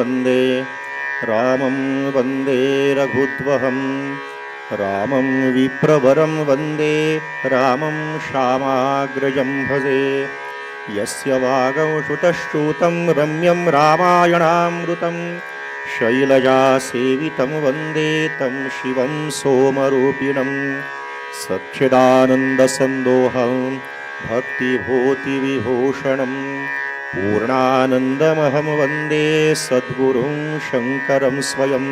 वन्दे। रामं वन्दे रघुद्वहं। रामं विप्रवरं वन्दे। रामं श्यामाग्रजं भजे। यस्य वागंश्रुतश्रुतं रम्यं रामायणामृतं। शैलजासेवितं वन्दे तं शिवं सोमरूपिणं सच्चिदानन्दसन्दोहं भक्तिभूतिविभूषणं पूर्णानन्दमहं वन्दे सद्गुरुं शङ्करं स्वयम्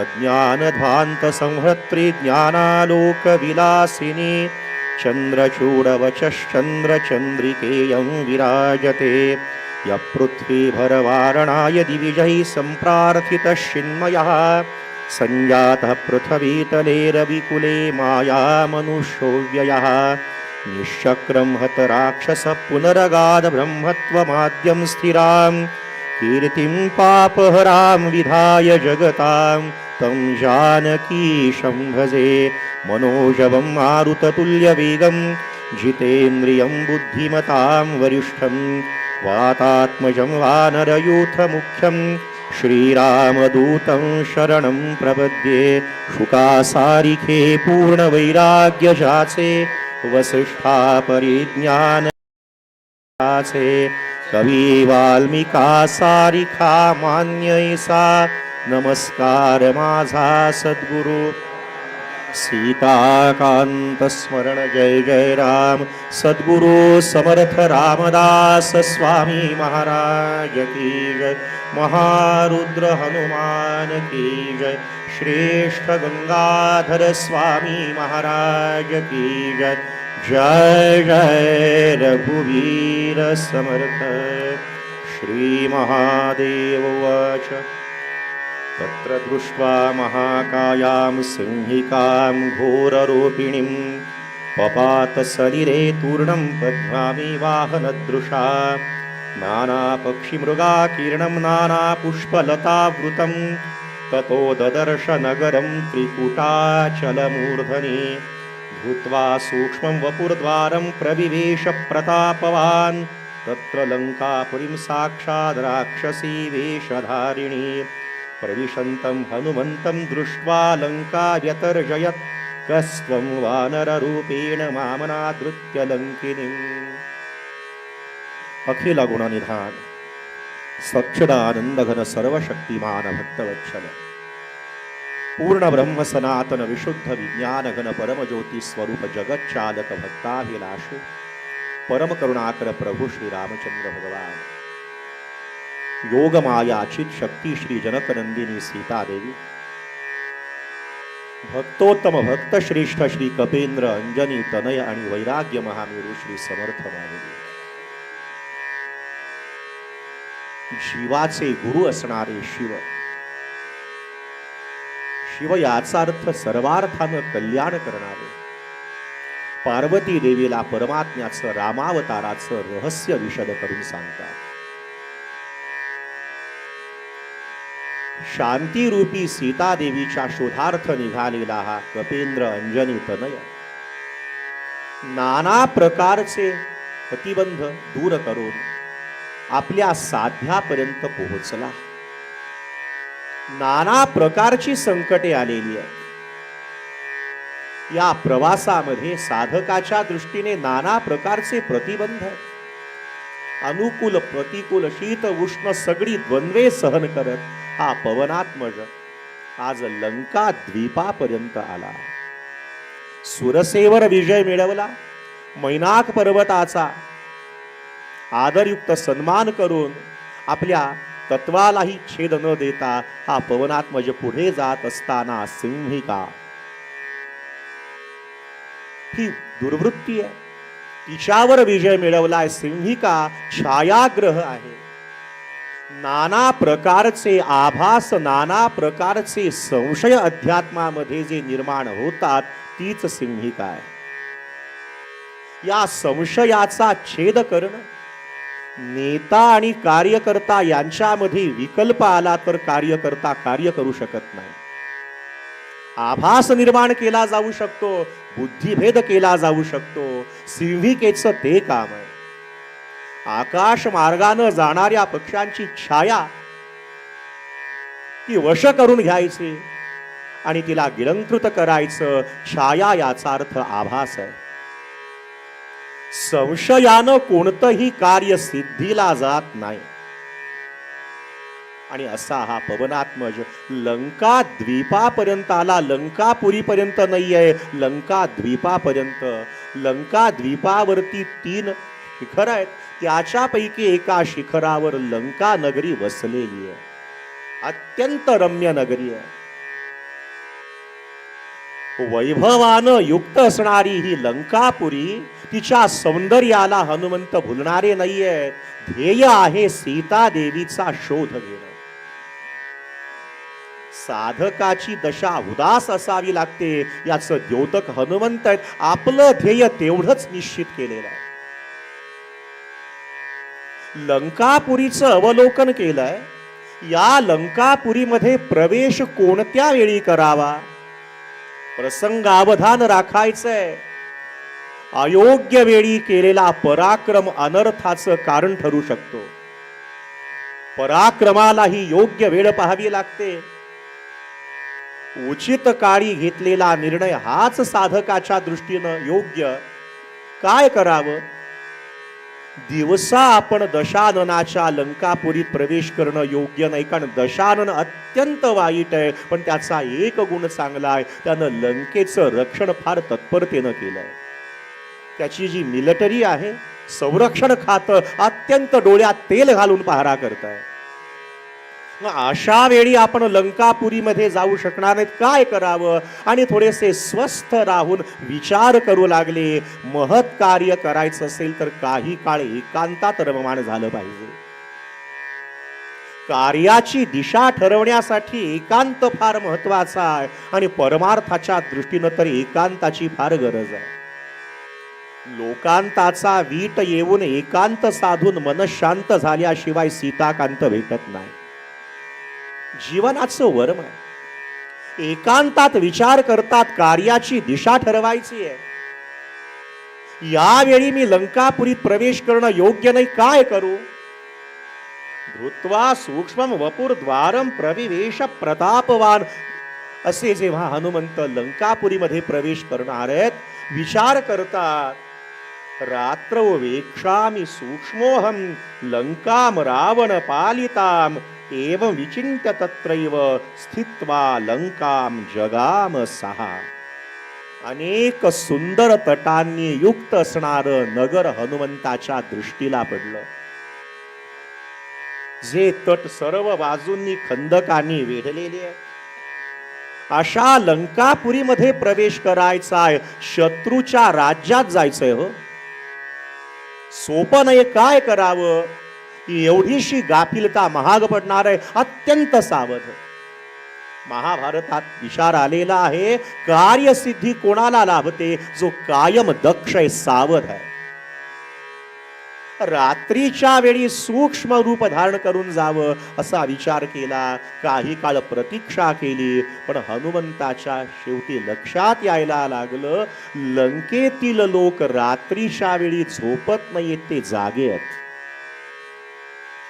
अज्ञानध्वान्तसंहर्त्रिज्ञानालोकविलासिनी चन्द्रचूडवचश्चन्द्रचन्द्रिकेयं विराजते। यः पृथ्वीभरवारणाय दिविजैः सम्प्रार्थितः शिन्मयः सञ्जातः पृथ्वीतले रविकुले मायामनुष्यो व्ययः निश्चक्रं हतराक्षसः पुनरगाधब्रह्मत्वमाद्यं स्थिरां। कीर्तिं पापहरां विधाय जगतां। तं जानकीशं भजे मनोजवं मारुततुल्यवेगं जितेन्द्रियं बुद्धिमतां वरिष्ठं। वातात्मजं वानरयूथमुख्यं। श्रीरामदूतं शरणं प्रपद्ये। शुकासारिखे पूर्णवैराग्यजाचे। वसिष्ठा परिज्ञान कवी वाल्मिका सारिखा मान्यैसा नमस्कार माझा सद्गुरु। सीताकांत स्मरण जय जय राम। सद्गुरु समर्थ रामदास स्वामी महाराज की जय। महारुद्र हनुमान की जय। श्रेष्ठ गंगाधर स्वामी महाराज की जय जय जय रघुवीर समर्थ। श्री महादेव उवाच। तत्र दृष्ट्वा महाकायां सिंहिकां घोररूपिणीं पपातसलिरे तूर्णं पद्मामि वाहनदृशा। नानापक्षिमृगाकीर्णं नानापुष्पलतावृतं ततो ददर्श नगरं त्रिकुटाचलमूर्धनि भूत्वा सूक्ष्मं वपुर्द्वारं प्रविवेश प्रतापवान् तत्र लङ्कापुरीं साक्षाद् राक्षसी वेषधारिणी। प्रविशन्तं हनुमन्तं दृष्ट्वा लङ्का व्यतर्जयत् कस्त्वं वानररूपेण मामनादृत्य लङ्किनीम् अखिल गुणनिधान सर्वशक्तिमान भक्तवत्सल। पूर्ण ब्रह्म सनातन विशुद्ध विज्ञान घन परमज्योती स्वरूप जगच्चालक भक्ताभिलाषे। परम करुणाकर प्रभू श्री रामचंद्र भगवान योगमायाचित शक्ती श्री जनकनंदिनी सीतादेवी। भक्तोत्तम भक्त श्रेष्ठ श्री कपेंद्र अंजनी तनय आणि वैराग्य महामेरू श्री समर्थ मानवी जीवाचे गुरु असणारे शिव. शिव याचा अर्थ सर्वार्थानं कल्याण करणारे. पार्वती देवीला परमात्म्याचं रामावताराचं रहस्य विशद करून सांगतात. शांतीरूपी सीतादेवीच्या शोधार्थ निघालेला हा कपेंद्र अंजनी तनय. नाना प्रकारचे प्रतिबंध दूर करून आपल्या साध्यापर्यंत पोहोचला. नाना प्रकारची संकटे आलेली आहेत. या प्रवासामध्ये साधकाच्या दृष्टीने नाना प्रकारचे प्रतिबंध आहेत. अनुकूल प्रतिकूल शीत उष्ण सगळी द्वंद्वे सहन करत हा पवनात्मज आज लंका द्वीपापर्यंत आला. सुरसेवर विजय मिळवला. मैनाक पर्वताचा आदरयुक्त सन्मान करून आपल्या तत्वालाही छेद न देता हा पवनात्मज पुढे जात असताना सिंहिका. ही दुर्वृत्ती आहे. तिच्यावर विजय मिळवलाय सिंहिका छायाग्रह आहे. नाना प्रकारचे आभास नाना प्रकारचे संशय अध्यात्मामध्ये जे निर्माण होतात तीच सिंहिका आहे. या संशयाचा छेद करणं नेता आणि कार्यकर्ता यांच्यामध्ये विकल्प आला तर कार्यकर्ता कार्य करू शकत नाही. आभास निर्माण केला जाऊ शकतो बुद्धिभेद केला जाऊ शकतो सिंहिकेचं ते काम आहे. आकाश मार्गानं जाणाऱ्या पक्ष्यांची छाया ती वश करून घ्यायची आणि तिला गिरंकृत करायचं छाया याचा अर्थ आभास आहे. संशयानं कोणतंही कार्य सिद्धीला जात नाही. आणि असा हा पवनात्मज लंका द्वीपापर्यंत आला. लंकापुरीपर्यंत नाही आहे लंका द्वीपापर्यंत. लंका द्वीपावरती तीन शिखर आहेत. त्याच्यापैकी एका शिखरावर लंका नगरी वसलेली आहे. अत्यंत रम्य नगरी आहे. वैभवानं युक्त असणारी ही लंकापुरी तिच्या सौंदर्याला हनुमंत भुलणारे नाहीये. ध्येय आहे सीता देवीचा शोध घेणं. साधकाची दशा उदास असावी लागते. याचं द्योतक हनुमंत आहेत आपलं ध्येय तेवढंच निश्चित केलेलं आहे. लंकापुरीचं अवलोकन केलंय. या लंकापुरीमध्ये प्रवेश कोणत्या वेळी करावा? प्रसंगावधान राखायचंय. अयोग्य वेळी केलेला पराक्रम अनर्थाचं कारण ठरू शकतो. पराक्रमालाही योग्य वेळ पाहावी लागते. उचित काळी घेतलेला निर्णय हाच साधकाच्या दृष्टीनं योग्य. काय करावं? दिवसा आपण दशाननाच्या लंकापुरीत प्रवेश करणं योग्य नाही कारण दशानन अत्यंत वाईट आहे. पण त्याचा एक गुण चांगला आहे त्यानं लंकेचं रक्षण फार तत्परतेनं केलंय. त्याची जी मिलिटरी आहे संरक्षण खातं अत्यंत डोळ्यात तेल घालून पहारा करताय. मग अशा वेळी आपण लंकापुरीमध्ये जाऊ शकणार नाहीत. काय करावं? आणि थोडेसे स्वस्थ राहून विचार करू लागले. महत् कार्य करायचं असेल तर काही काळ एकांतात रममाण झालं पाहिजे. कार्याची दिशा ठरवण्यासाठी एकांत फार महत्त्वाचा आहे. आणि परमार्थाच्या दृष्टीनं तर एकांताची फार गरज आहे. लोकांताचा वीट येऊन एकांत साधून मन शांत झाल्याशिवाय सीताकांत भेटत नाही. जीवनाचं वर्म आहे. एकांतात विचार करतात कार्याची दिशा ठरवायची आहे. यावेळी मी लंकापुरीत प्रवेश करणं योग्य नाही काय करू? धृत्वा सूक्ष्म वपुर द्वारम प्रविवेश प्रतापवान. असे जेव्हा हनुमंत लंकापुरीमध्ये प्रवेश करणार आहेत विचार करतात रात्र वेक्षामी सूक्ष्मोहम लंकाम रावण पालिताम एवं विचिंत्य तत्रैव स्थित्वा लंकाम जगाम सहा अनेक सुंदर तटांनी युक्त असणार नगर हनुमंताच्या दृष्टीला पडलं। जे तट सर्व बाजूंनी खंदकांनी वेढलेले आहे अशा लंकापुरीमध्ये प्रवेश करायचा आहे शत्रूच्या राज्यात जायचंय हो। सोपं नाही काय करावं? एवढीशी गाफिलता महाग पडणार आहे अत्यंत सावध. महाभारतात इशारा आलेला आहे कार्यसिद्धी कोणाला लाभते? जो कायम दक्ष आहे सावध आहे. रात्रीच्या वेळी सूक्ष्म रूप धारण करून जावं असा विचार केला. काही काळ प्रतीक्षा केली पण हनुमंताच्या शेवटी लक्षात यायला लागलं लंकेतील लोक रात्रीच्या वेळी झोपत नाहीत ते जागे आहेत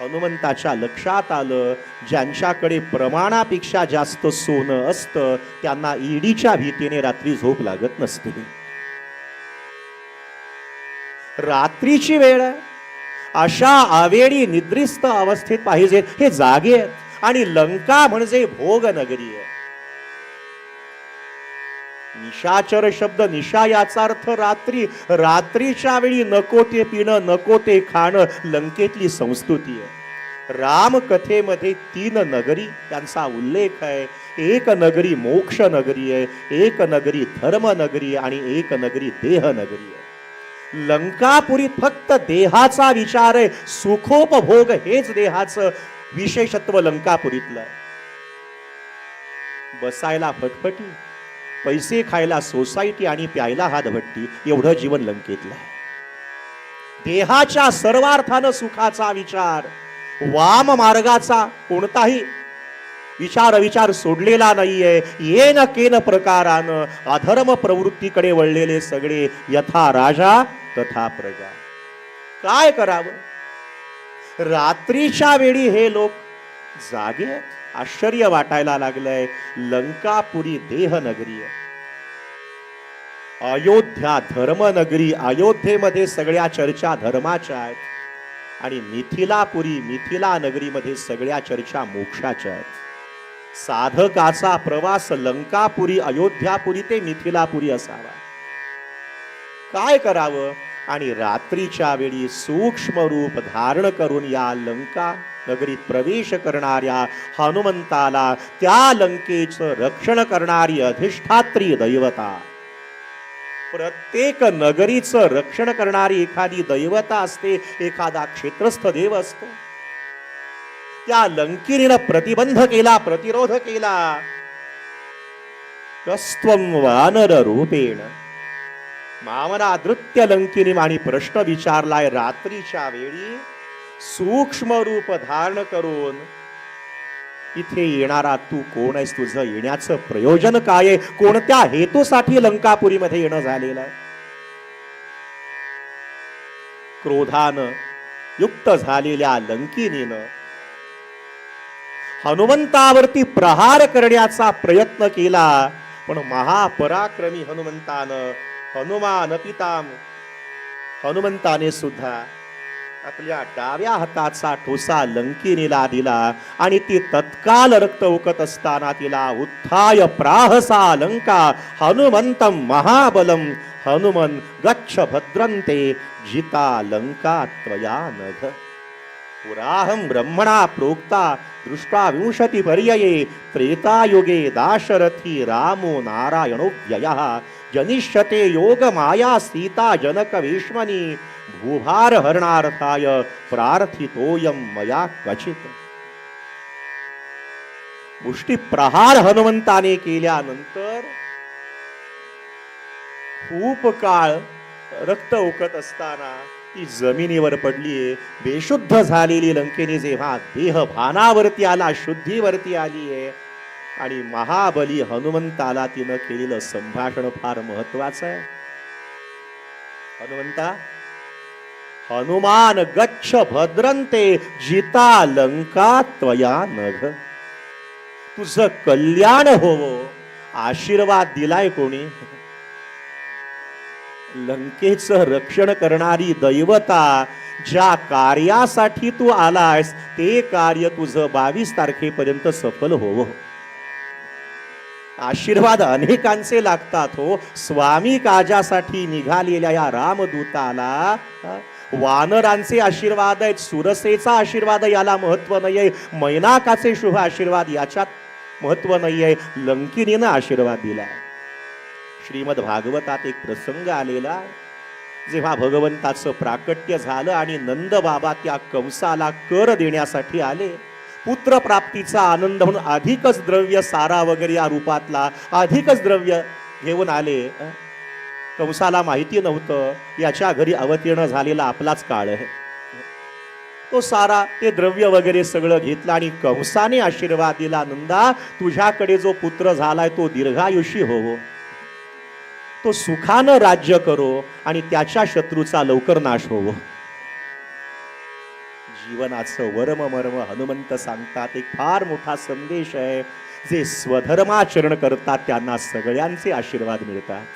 हनुमंताच्या लक्षात आलं ज्यांच्याकडे प्रमाणापेक्षा जास्त सोनं असतं त्यांना ईडीच्या भीतीने रात्री झोप लागत नसते. रात्रीची वेळ आहे. अशा आवेळी निद्रिस्त अवस्थेत पाहिजे हे जागे आहेत. आणि लंका म्हणजे भोगनगरी आहे. निशाचर शब्द निशा याचा अर्थ रात्री. रात्रीच्या वेळी नको ते पिणं नको ते खाणं लंकेतली संस्कृती आहे. राम कथेमध्ये तीन नगरी त्यांचा उल्लेख आहे. एक नगरी मोक्ष नगरी आहे एक नगरी धर्म नगरी आणि एक नगरी देह नगरी आहे. लंकापुरीत फक्त देहाचा विचार आहे सुखोपभोग हेच देहाचं विशेषत्व लंकापुरीतलं आहे. बसायला फटफटी. पैसे खायला सोसायटी आणि प्यायला हातभट्टी एवढं जीवन लंकेतलं आहे. देहाच्या सर्वार्थानं सुखाचा विचार वाम मार्गाचा कोणताही विचार विचार सोडलेला नाहीये. येन केन प्रकारानं अधर्म प्रवृत्तीकडे वळलेले सगळे यथा राजा तथा प्रजा. काय करावं? रात्रीच्या वेळी हे लोक जागे आहेत. आश्चर्य वाटायला लागलंय. लंकापुरी देहनगरी अयोध्या धर्मनगरी अयोध्येमध्ये सगळ्या चर्चा धर्माच्या आहेत. आणि मिथिलापुरी मिथिला नगरीमध्ये सगळ्या चर्चा मोक्षाच्या आहेत. साधकाचा प्रवास लंकापुरी अयोध्यापुरी ते मिथिलापुरी असावा. काय करावं? आणि रात्रीच्या वेळी सूक्ष्म रूप धारण करून या लंका नगरीत प्रवेश करणाऱ्या हनुमंताला त्या लंकेचं रक्षण करणारी अधिष्ठात्री दैवता. प्रत्येक नगरीचं रक्षण करणारी एखादी दैवता असते एखादा क्षेत्रस्थ देव असतो. त्या लंकिरीनं प्रतिबंध केला प्रतिरोध केला. कस्त्वं वानर रूपेण. मामना नृत्य लंकिनी आणि प्रश्न विचारलाय रात्रीच्या वेळी. सूक्ष्म रूप धारण करून इथे येणारा तू कोण आहेस? तुझं येण्याचं प्रयोजन काय आहे? कोणत्या हेतूसाठी लंकापुरीमध्ये येणं झालेलं आहे? क्रोधानं युक्त झालेल्या लंकिनीनं हनुमंतावरती प्रहार करण्याचा प्रयत्न केला पण महापराक्रमी हनुमंतानं हनुमान पिताम हनुमंताने सुद्धा आपल्या डाव्या हाताचा ठोसा लंकिनीला दिला आणि ती तत्काल रक्त उकत असताना तिला उत्थाय प्राहसा लंका हनुमंत महाबलम हनुमन गच्छ भद्रंते जिता लंका त्वया नघ पुराहं ब्रह्मणा प्रोक्ता दृष्टा विंशती पर्यये त्रेतायुगे दाशरथी रामो नारायणो व्ययः जनिष्यते योग माया सीता जनक वेश्मनी भूभार हरणार्थाय प्रार्थितोयम मया क्वचित। मुष्टी प्रहार हनुमंताने केल्यानंतर खूप काळ रक्त ओकत असताना ती जमिनीवर पडलीये बेशुद्ध झालेली लंकेने जेव्हा देह भानावरती आला शुद्धीवरती आलीये आणि महाबली हनुमंताला तिनं केलेलं संभाषण फार महत्वाचं आहे. हनुमंता हनुमान गच्छ भद्रंते जिता लंका त्वया नघ। तुझं कल्याण होवो आशीर्वाद दिलाय कोणी? लंकेचं रक्षण करणारी दैवता ज्या कार्यासाठी तू आलायस ते कार्य तुझं बावीस तारखेपर्यंत सफल होवो। आशीर्वाद अनेकांचे लागतात हो। स्वामी काजासाठी निघालेल्या या रामदूताला वानरांचे आशीर्वाद आहेत सुरसेचा आशीर्वाद याला महत्त्व आहे मैनाकाचे शुभ आशीर्वाद याच्यात महत्त्व आहे लंकिनीनं आशीर्वाद दिलाय श्रीमद भागवतात एक प्रसंग आलेला. जेव्हा भगवंताचं प्राकट्य झालं आणि नंद बाबा त्या कंसाला कर देण्यासाठी आले पुत्र प्राप्तीचा आनंद म्हणून अधिकच द्रव्य सारा वगैरे या रूपातला अधिकच द्रव्य घेऊन आले. कंसाला माहिती नव्हतं. याच्या घरी अवतीर्ण झालेला आपलाच काळ आहे. तो सारा ते द्रव्य वगैरे सगळं घेतलं आणि कंसाने आशीर्वाद दिला नंदा तुझ्याकडे जो पुत्र झालाय तो दीर्घायुषी होवो तो सुखानं राज्य करो आणि त्याच्या शत्रूचा लवकर नाश होवो जीवनाचं वर्म मर्म हनुमंत सांगतात. एक फार मोठा संदेश आहे. जे स्वधर्माचरण करतात त्यांना सगळ्यांचे आशीर्वाद मिळतात.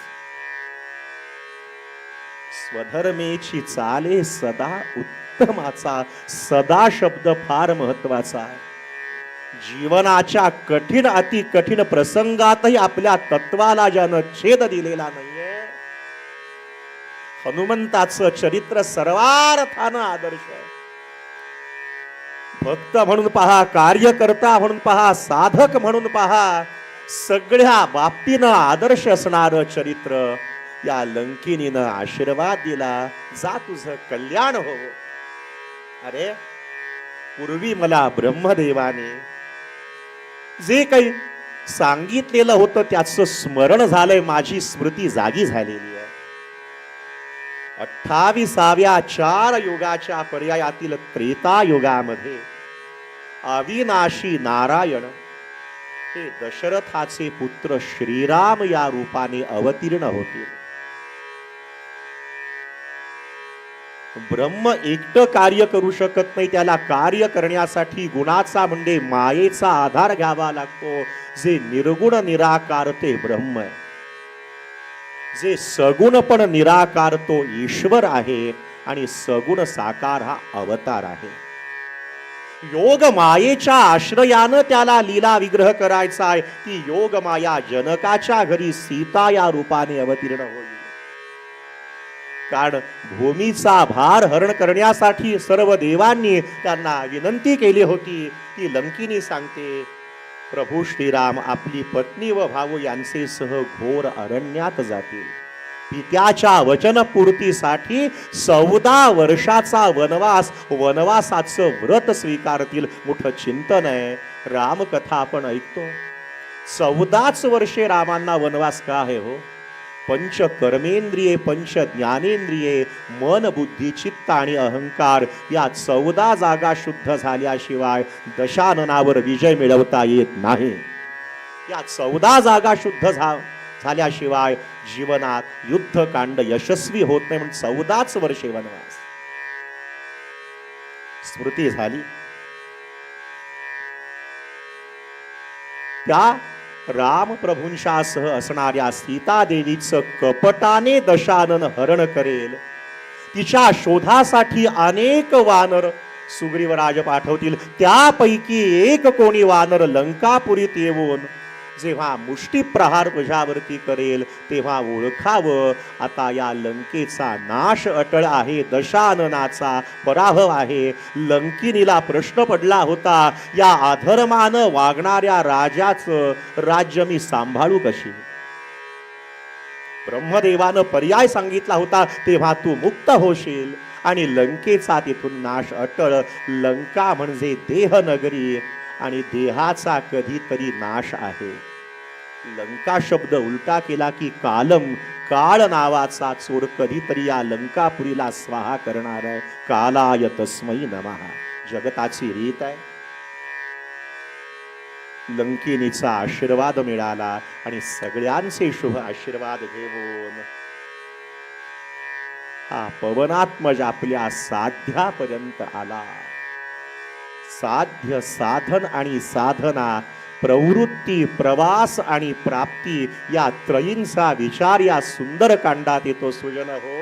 स्वधर्मेची चाले सदा उत्तमाचा सदा शब्द फार महत्त्वाचा आहे. जीवनाच्या कठीण अति कठीण प्रसंगातही आपल्या तत्वाला ज्यानं छेद दिलेला नाहीये हनुमंताचं चरित्र सर्वार्थानं आदर्श आहे. भक्त म्हणून पहा कार्यकर्ता म्हणून पहा साधक म्हणून पहा सगळ्या बाबतीनं आदर्श असणारं चरित्र या लंकिनीनं आशीर्वाद दिला जा तुझं कल्याण हो. अरे पूर्वी मला ब्रह्मदेवाने जे काही सांगितलेलं होतं त्याचं स्मरण झालंय माझी स्मृती जागी झालेली आहे. अठ्ठावीसाव्या चार युगाच्या पर्यायातील त्रेता युगामध्ये अविनाशी नारायण हे दशरथाचे पुत्र श्रीराम या रूपाने अवतीर्ण होतील. ब्रह्म एकटं कार्य करू शकत नाही त्याला कार्य करण्यासाठी गुणाचा म्हणजे मायेचा आधार घ्यावा लागतो. जे निर्गुण निराकार ते ब्रह्म आहे. जे सगुण पण निराकार तो ईश्वर आहे आणि सगुण साकार हा अवतार आहे. योग मायेच्या आश्रयानं त्याला लीला विग्रह करायचा आहे. ती योग माया जनकाच्या घरी सीता या रूपाने अवतीर्ण होईल. कारण भूमीचा भार हरण करण्यासाठी सर्व देवांनी त्यांना विनंती केली होती. ती लंकिनी सांगते प्रभू श्रीराम आपली पत्नी व भाऊ यांचे सह घोर अरण्यात जातील. पित्याच्या वचनपूर्तीसाठी चौदा वर्षाचा वनवास वनवासाचं व्रत स्वीकारतील. मोठं चिंतन आहे. रामकथा आपण ऐकतो. चौदाच वर्षे रामांना वनवास का आहे हो? पंच कर्मेंद्रिये पंच ज्ञानेंद्रिये मन बुद्धी चित्त आणि अहंकार या चौदा जागा शुद्ध झाल्याशिवाय दशाननावर विजय मिळवता येत नाही. या चौदा जागा शुद्ध झा झाल्याशिवाय जीवनात युद्धकांड यशस्वी होत नाही म्हणून चौदाच वर्षे वनवास. स्मृती झाली. त्या रामप्रभूंशासह असणाऱ्या सीतादेवीचं कपटाने दशानन हरण करेल. तिच्या शोधासाठी अनेक वानर सुग्रीवराज पाठवतील त्यापैकी एक कोणी वानर लंकापुरीत येऊन जेव्हा मुष्टीप्रहार तुझ्यावरती करेल तेव्हा ओळखावं आता या लंकेचा नाश अटळ आहे दशाननाचा पराभव आहे. लंकिनीला प्रश्न पडला होता या अधर्मानं वागणाऱ्या राजाचं राज्य मी सांभाळू कशी? ब्रह्मदेवानं पर्याय सांगितला होता तेव्हा तू मुक्त होशील. आणि लंकेचा तिथून नाश अटळ लंका म्हणजे देहनगरी. आणि देहाचा कधीतरी नाश आहे. लंका शब्द उलटा केला की कालम काळ नावाचा चोर कधीतरी या लंकापुरीला स्वाहा करणार आहे. कालाय तस्मै नमहा जगताची रीत आहे. लंकिनीचा आशीर्वाद मिळाला आणि सगळ्यांचे शुभ आशीर्वाद घेऊन हा पवनात्मज आपल्या साध्यापर्यंत आला. साध्य साधन आणि साधना प्रवृत्ती प्रवास आणि प्राप्ती या त्रयींचा विचार या सुंदरकांडात येतो सुजन हो.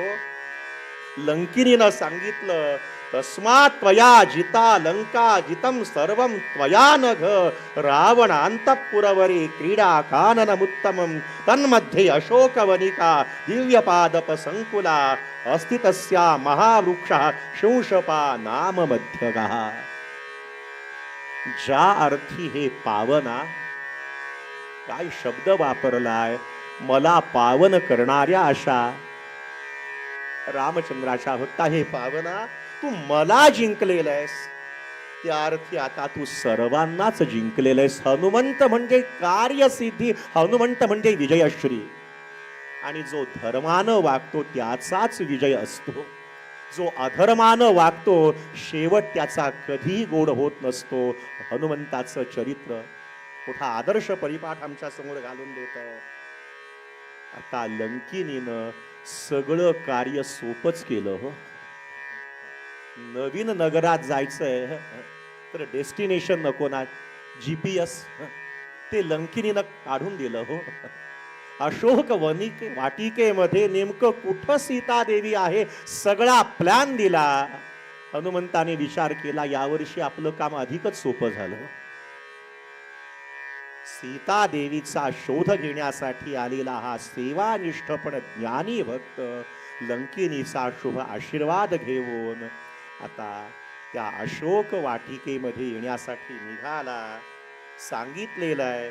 लंकिनीनं सांगितलं तस्मात त्वया जिता लंका जितम सर्व त्वया नघ रावण अंतपुरवरे क्रीडा काननमुत्तमं तन्मध्ये अशोकवनिका दिव्यपादप संकुला अस्ति तस्या महावृक्षः शंशपा नाम मध्यगः ज्या अर्थी हे पावना काय शब्द वापरलाय मला पावन करणाऱ्या अशा रामचंद्राच्या होता हे पावना तू मला जिंकलेलं आहेस त्या अर्थी आता तू सर्वांनाच जिंकलेलं आहेस हनुमंत म्हणजे कार्यसिद्धी हनुमंत म्हणजे विजयश्री. आणि जो धर्मानं वागतो त्याचाच विजय असतो. जो अधर्मानं वागतो शेवट त्याचा कधी गोड होत नसतो. हनुमंताचं चरित्र. मोठा आदर्श परिपाठ आमच्यासमोर घालून देत आता लंकिनीनं सगळं कार्य सोपच केलं हो. नवीन नगरात जायचंय तर डेस्टिनेशन नको ना जी पी एस ते लंकिनीनं काढून दिलं हो. अशोक वनिके वाटिकेमध्ये नेमकं कुठं सीता देवी आहे सगळा प्लॅन दिला. हनुमंताने विचार केला यावर्षी आपलं काम अधिकच सोपं झालं. सीता देवीचा शोध घेण्यासाठी आलेला हा सेवानिष्ठ पण ज्ञानी भक्त लंकिनीचा शुभ आशीर्वाद घेऊन आता त्या अशोक वाटिकेमध्ये येण्यासाठी निघाला. सांगितलेलं आहे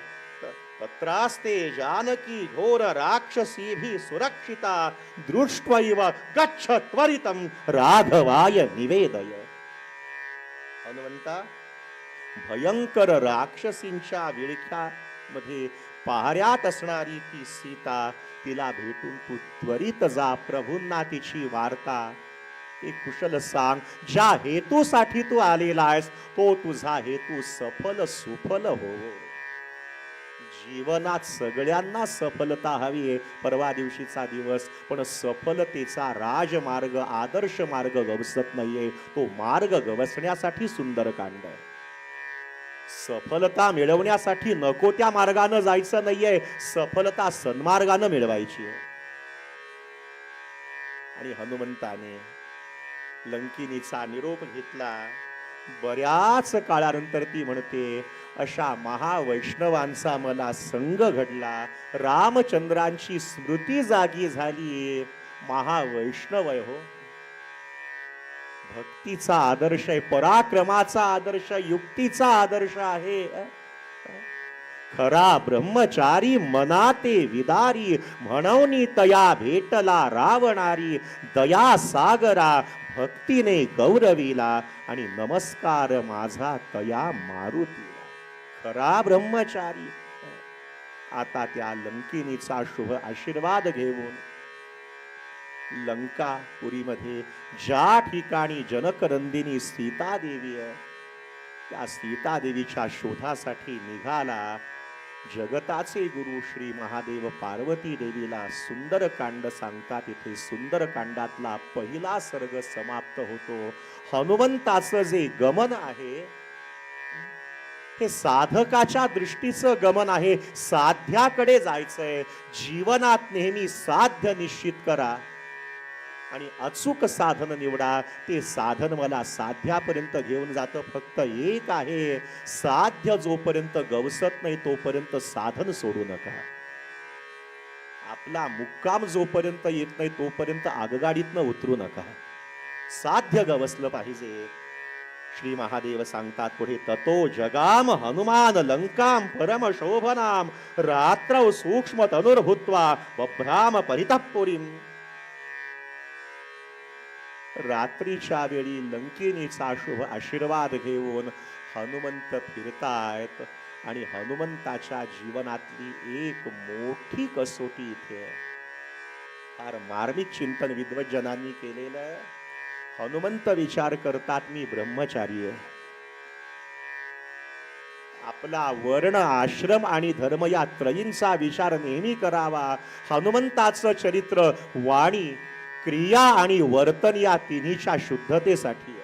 तत्रास्ते जानकी घोर राक्षसी भी सुरक्षिता दृष्ट्वैव गच्छ त्वरितं राघवाय निवेदय। हनुमंता भयंकर राक्षसींच्या विळख्यामध्ये पहाऱ्यात असणारी ती सीता तिला भेटून तू त्वरित जा प्रभूंना तिची वार्ता. ते कुशल सांग ज्या हेतूसाठी तू आलेला आहेस तो तुझा हेतू सफल सुफल हो जीवनात सगळ्यांना सफलता हवी आहे. परवा दिवशीचा दिवस पण सफलतेचा राजमार्ग आदर्श मार्ग गवसत नाहीये. तो मार्ग गवसण्यासाठी सुंदरकांड आहे. सफलता मिळवण्यासाठी नको त्या मार्गानं जायचं नाहीये. सफलता सन्मार्गानं मिळवायची आहे. आणि हनुमंताने लंकिनीचा निरोप घेतला. बऱ्याच काळानंतर ती म्हणते अशा महावैष्णवांचा मला संग घडला. रामचंद्रांची स्मृती जागी झाली. महावैष्णव आहे हो. भक्तीचा आदर्श आहे पराक्रमाचा आदर्श युक्तीचा आदर्श आहे. खरा ब्रह्मचारी मनाते विदारी म्हणून तया भेटला रावणारी दया सागरा भक्तीने गौरविला आणि नमस्कार माझा तया मारुती. खरा ब्रह्मचारी. आता त्या लंकिनीचा शुभ आशीर्वाद घेऊन लंका पुरीमध्ये ज्या ठिकाणी जनकनंदिनी सीतादेवी आहे त्या सीता देवीच्या शोधासाठी निघाला जगताचे गुरु श्री महादेव पार्वती देवीला सुंदरकांड सांगतात इथे सुंदरकांडातला पहिला सर्ग समाप्त होतो. हनुमंताचं जे गमन आहे हे साधकाच्या दृष्टीचं गमन आहे. साध्याकडे जायचंय. जीवनात नेहमी साध्य निश्चित करा. आणि अचूक साधन निवडा. ते साधन मला साध्यापर्यंत घेऊन जातं. फक्त एक आहे. साध्य जोपर्यंत गवसत नाही तोपर्यंत साधन सोडू नका. आपला मुक्काम जोपर्यंत येत नाही तोपर्यंत आगगाडीतनं उतरू नका. साध्य गवसलं पाहिजे. श्री महादेव सांगतात पुढे ततो जगाम हनुमान लंकाम परम शोभनाम रात्र सूक्ष्म तनुर्भूत्वा बभ्राम परितपुरीम रात्रीच्या वेळी लंकिनीचा शुभ आशीर्वाद घेऊन हनुमंत फिरतायत आणि हनुमंताच्या जीवनातली एक मोठी कसोटी इथे आहे. फार मार्मिक चिंतन विद्वज्जनांनी केलेलं आहे. हनुमंत विचार करतात मी ब्रह्मचारी आपला वर्ण आश्रम आणि धर्म या त्रयींचा विचार नेहमी करावा. हनुमंताचं चरित्र वाणी क्रिया आणि वर्तन या तिन्हीच्या शुद्धतेसाठी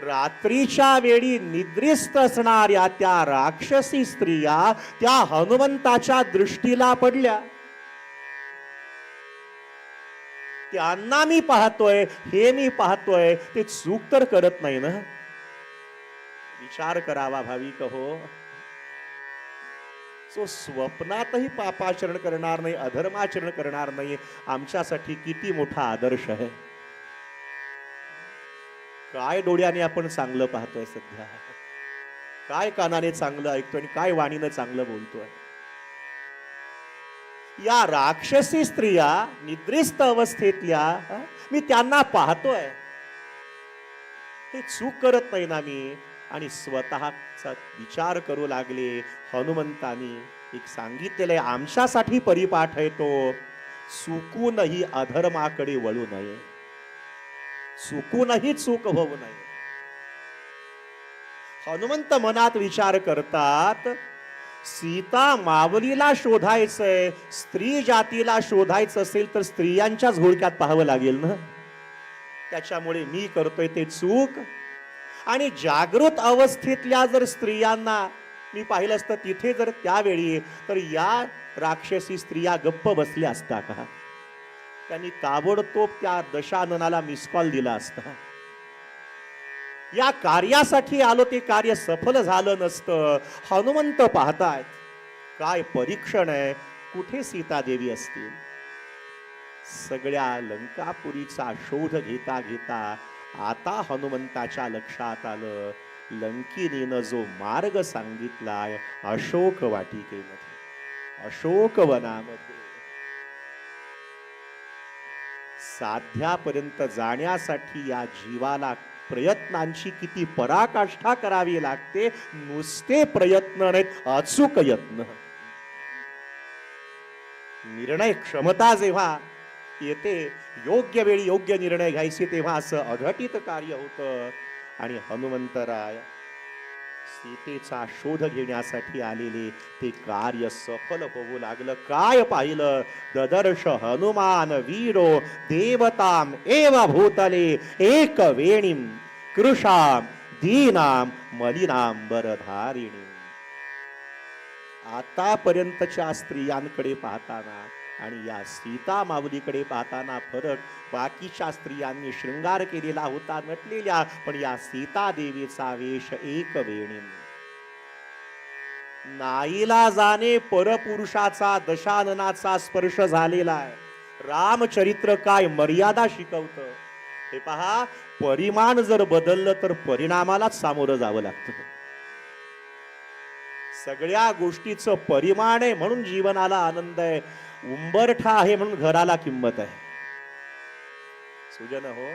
रात्रीच्या वेळी निद्रिस्त असणाऱ्या त्या राक्षसी स्त्रिया त्या हनुमंताच्या दृष्टीला पडल्या. त्यांना मी पाहतोय हे मी पाहतोय ते चूक तर करत नाही ना? विचार करावा भाविक हो सो स्वप्नातही पापाचरण करणार नाही अधर्माचरण करणार नाही आमच्यासाठी किती मोठा आदर्श आहे. काय डोळ्याने आपण चांगलं पाहतोय सध्या? काय कानाने चांगलं ऐकतोय आणि काय वाणीनं चांगलं बोलतोय? या राक्षसी स्त्रिया निद्रिस्त अवस्थेतल्या मी त्यांना पाहतोय. हे चूक करत नाही ना मी? आणि स्वतःचा विचार करू लागले. हनुमंतानी एक सांगितलेलं आहे आमच्यासाठी परिपाठ आहे तो. चुकूनही अधर्माकडे वळू नये. चुकूनही चूक होऊ नये. हनुमंत मनात विचार करतात सीता मावलीला शोधायचंय स्त्री जातीला शोधायचं असेल तर स्त्रियांच्याच घोळक्यात पाहावं लागेल ना? त्याच्यामुळे मी करतोय ते चूक. आणि जागृत अवस्थेतल्या जर स्त्रियांना मी पाहिलं असतं तिथे जर त्यावेळी तर या राक्षसी स्त्रिया गप्प बसल्या असता का? त्यांनी ताबडतोब त्या दशाननाला मिस कॉल दिला असता. या कार्यासाठी आलो ते कार्य सफल झालं नसतं. हनुमंत पाहतायत काय परीक्षण आहे? कुठे सीता देवी असतील? सगळ्या लंकापुरीचा शोध घेता घेता आता हनुमंताच्या लक्षात आलं. लंकिनीनं जो मार्ग सांगितलाय अशोक वाटिकेमध्ये. अशोक वनामध्ये. साध्यापर्यंत जाण्यासाठी या जीवाला प्रयत्नांची किती पराकाष्ठा करावी लागते नुसते प्रयत्न नाहीत अचूक यत्न. निर्णय क्षमता जेव्हा येते योग्य वेळी योग्य निर्णय घ्यायचे तेव्हा असं अघटित कार्य होतं. आणि हनुमंतराय सीतेचा शोध घेण्यासाठी आलेले ते कार्य सफल होऊ लागलं. काय पाहिलं? ददर्श हनुमान वीरो देवताम एव भूतले एक वेणीम कृषाम दीनाम मलिनांबरधारिणी आतापर्यंतच्या स्त्रियांकडे पाहताना आणि या सीता माऊलीकडे पाहताना फरक बाकीच्या स्त्रियांनी शृंगार केलेला होता नटलेल्या पण या सीता देवीचा वेश एक वेणी. नाईला जाणे परपुरुषाचा दशाननाचा स्पर्श झालेला आहे. रामचरित्र काय मर्यादा शिकवत? हे पहा परिमाण जर बदललं तर परिणामालाच सामोरं जावं लागतं. सगळ्या गोष्टीचं परिमाण आहे म्हणून जीवनाला आनंद आहे. उंबरठा आहे म्हणून घराला किंमत आहे. सुजन हो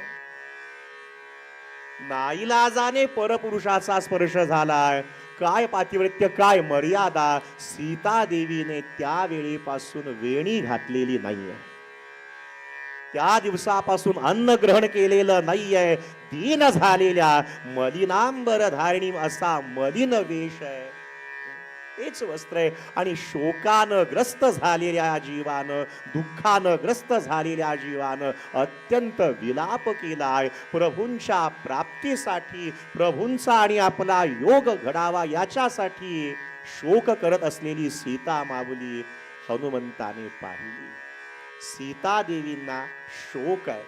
नाईलाजाने परपुरुषाचा स्पर्श झालाय. काय पातिवृत्य काय मर्यादा सीता देवीने त्या वेळेपासून वेणी घातलेली नाहीये. त्या दिवसापासून अन्न ग्रहण केलेलं नाहीये. दीन झालेल्या मलिनांबर धारिणी असा मलिन वेश आहे. तेच वस्त्र आहे. आणि शोकानं ग्रस्त झालेल्या जीवानं दुःखानं ग्रस्त झालेल्या जीवानं अत्यंत विलाप केला आहे. प्रभूंच्या प्राप्तीसाठी प्रभूंचा आणि आपला योग घडावा याच्यासाठी शोक करत असलेली सीता माऊली हनुमंताने पाहिली. सीता देवींना शोक आहे.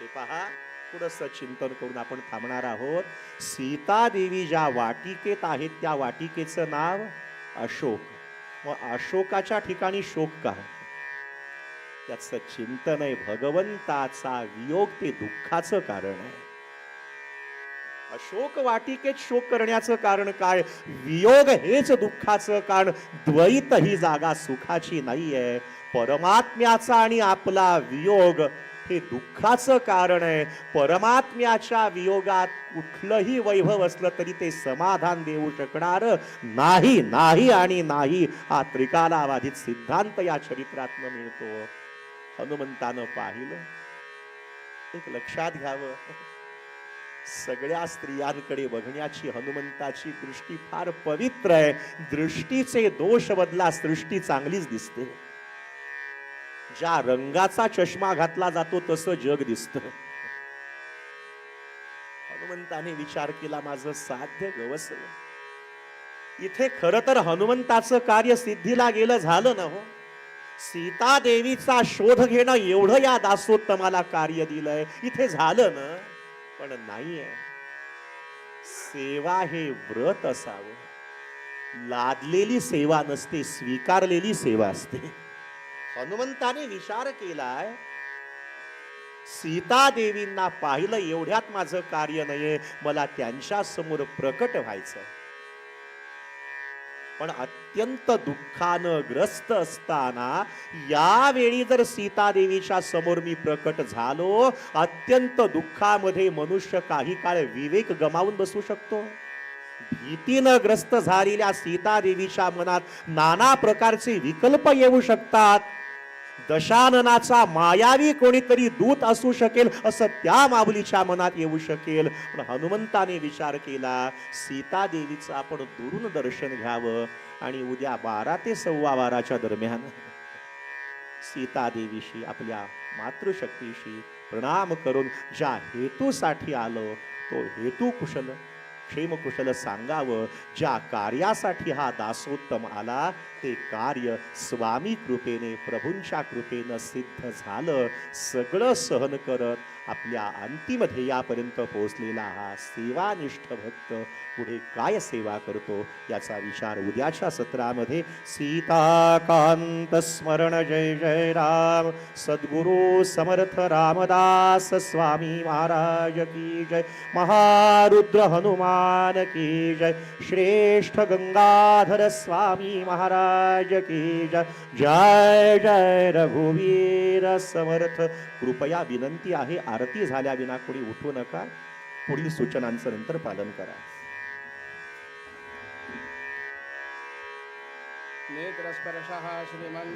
हे पहा थोडंसं चिंतन करून आपण थांबणार आहोत. सीता देवी ज्या वाटिकेत आहेत त्या वाटिकेचं नाव अशोक. मग अशोकाच्या ठिकाणी शोक का त्याचं चिंतन आहे भगवंताचा वियोग ते दुःखाचं कारण आहे. अशोक वाटिकेत शोक करण्याचं कारण काय? वियोग हेच दुःखाचं कारण. द्वैत ही जागा सुखाची नाहीये. परमात्म्याचा आणि आपला वियोग हे दुःखाचं कारण आहे. परमात्म्याच्या वियोगात कुठलंही वैभव असलं तरी ते समाधान देऊ शकणार नाही नाही आणि नाही. हा त्रिकालाबाधित सिद्धांत या चरित्रातनं मिळतो. हनुमंतानं पाहिलं. एक लक्षात घ्यावं. सगळ्या स्त्रियांकडे बघण्याची हनुमंताची दृष्टी फार पवित्र आहे. दृष्टीचे दोष बदला सृष्टी चांगलीच दिसते. ज्या रंगाचा चष्मा घातला जातो तसं जग दिसत. हनुमंताने विचार केला माझं साध्य गवसलं इथे खर तर हनुमंताचं कार्य सिद्धीला गेलं झालं ना हो. सीता देवीचा शोध घेणं एवढं या दासोत्तमाला कार्य दिलंय. इथे झालं ना पण नाहीये. सेवा हे व्रत असावं. लादलेली सेवा नसते स्वीकारलेली सेवा असते. हनुमंताने विचार केलाय सीता देवींना पाहिलं एवढ्यात माझं कार्य नाहीये मला त्यांच्यासमोर प्रकट व्हायचं पण अत्यंत दुःखानं ग्रस्त असताना यावेळी जर सीता देवीच्या समोर मी प्रकट झालो अत्यंत दुःखामध्ये मनुष्य काही काळ विवेक गमावून बसू शकतो. भीतीनं ग्रस्त झालेल्या सीता देवीच्या मनात नाना प्रकारचे विकल्प येऊ शकतात. दशाननाचा मायावी कोणीतरी दूत असू शकेल असं त्या माऊलीच्या मनात येऊ शकेल. पण हनुमंताने विचार केला सीता देवीचं आपण दुरून दर्शन घ्यावं आणि उद्या बारा ते सव्वा बाराच्या दरम्यान सीता देवीशी आपल्या मातृशक्तीशी प्रणाम करून ज्या हेतूसाठी आलो तो हेतू कुशल. क्षेमकुशल सांगावं. ज्या कार्यासाठी हा दासोत्तम आला ते कार्य स्वामी कृपेने प्रभूंच्या कृपेनं सिद्ध झालं. सगळं सहन करत आपल्या अंतिम ध्येयापर्यंत पोहोचलेला हा सेवानिष्ठ भक्त पुढे काय सेवा करतो याचा विचार उद्याच्या सत्रामध्ये सीताकांत स्मरण जय जय राम. सद्गुरु समर्थ रामदास स्वामी महाराज की जय. महारुद्र हनुमान की जय. श्रेष्ठ गंगाधर स्वामी महाराज की जय. जय जय रघुवीर समर्थ. कृपया विनंती आहे आरती झाल्या विना कोणी उठू नका. पुढील सूचनांचं नंतर पालन करा. नेत्रस्पर्शः श्रीमन्